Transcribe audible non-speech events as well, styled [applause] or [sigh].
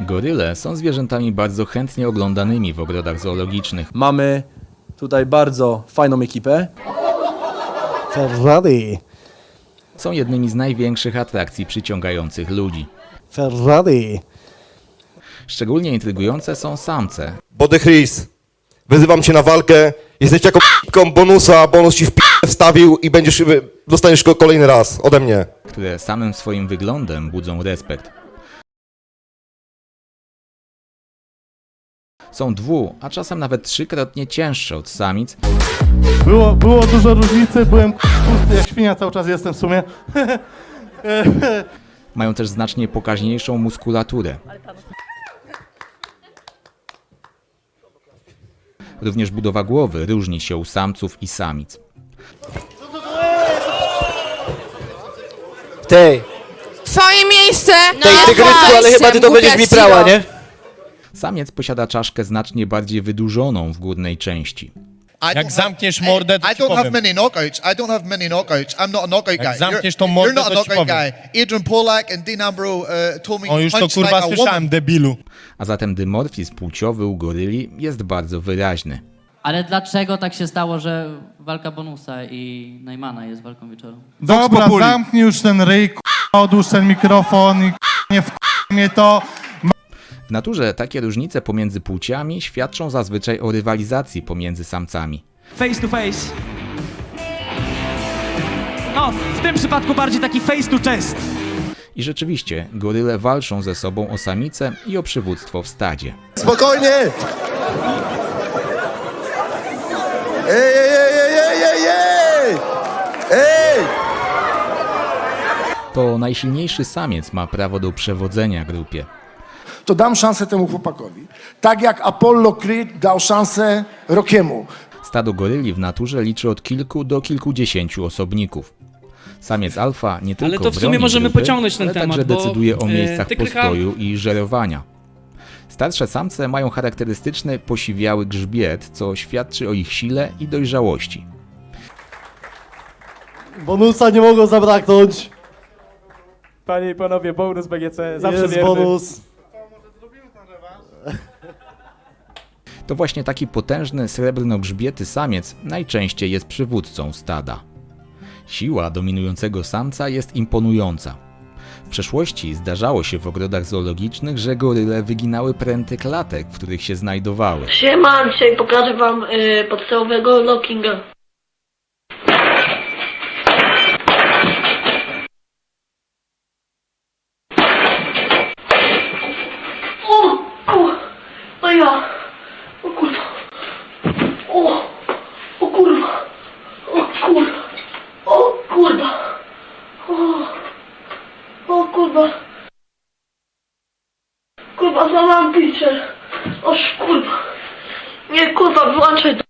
Goryle są zwierzętami bardzo chętnie oglądanymi w ogrodach zoologicznych. Mamy tutaj bardzo fajną ekipę. Ferrari, Są jednymi z największych atrakcji przyciągających ludzi. Ferrari, Szczególnie intrygujące są samce, Body Chris, wyzywam cię na walkę. Jesteś jako p***ką bonusa, bonus ci w p***, wstawił i będziesz, dostaniesz go kolejny raz ode mnie. które samym swoim wyglądem budzą respekt. Są dwu, a czasem nawet trzykrotnie cięższe od samic, Było, było dużo różnicy, byłem pusty jak świnia, cały czas jestem w sumie. [laughs] mają też znacznie pokaźniejszą muskulaturę. Również budowa głowy różni się u samców i samic. Tej, Swoje miejsce! Tej tygrysku, ale chyba ty to będziesz mi prała, nie? Samiec posiada czaszkę znacznie bardziej wydłużoną w górnej części. Jak zamkniesz mordę, to I ci don't have powiem. many knockouts. I don't have many knockouts. I'm not a knockout Jak guy. zamkniesz tą mordę, you're not a to ci knockout powiem. guy. Adrian Polak and Dean Ambrose uh, told me O, już to punch kurwa like a słyszałem, debilu. A zatem dymorfizm płciowy u goryli jest bardzo wyraźny. Ale dlaczego tak się stało, że walka bonusa i Neymana jest walką wieczoru? Dobra, zamknij już ten ryj, k***a, odłóż ten mikrofon i k***a, nie w mnie to. W naturze takie różnice pomiędzy płciami świadczą zazwyczaj o rywalizacji pomiędzy samcami. face to face. No, w tym przypadku bardziej taki face to chest. I rzeczywiście, goryle walczą ze sobą o samicę i o przywództwo w stadzie. Spokojnie! Ej, ej, ej, ej, ej, ej! Ej! To najsilniejszy samiec ma prawo do przewodzenia grupie. To dam szansę temu chłopakowi. Tak jak Apollo Creed dał szansę Rockiemu. Stado goryli w naturze liczy od kilku do kilkudziesięciu osobników. Samiec alfa nie tylko to w sumie broni możemy grupy, pociągnąć ten ale temat, także bo, decyduje o e, miejscach tygrycha- postoju i żerowania. Starsze samce mają charakterystyczny posiwiały grzbiet, co świadczy o ich sile i dojrzałości. Bonusa nie mogą zabraknąć. Panie i panowie, bonus BGC, Jest bonus. To właśnie taki potężny srebrnogrzbiety samiec najczęściej jest przywódcą stada. Siła dominującego samca jest imponująca. W przeszłości zdarzało się w ogrodach zoologicznych, że goryle wyginały pręty klatek, w których się znajdowały. Siema, dzisiaj pokażę wam y, podstawowego lockinga. O, kur... No ja... O kurwa... O... O kurwa... O kurwa... O kurwa... O... O kurwa... Kurwa, złamałam picie. O kurwa... Nie, kurwa, wyłączaj.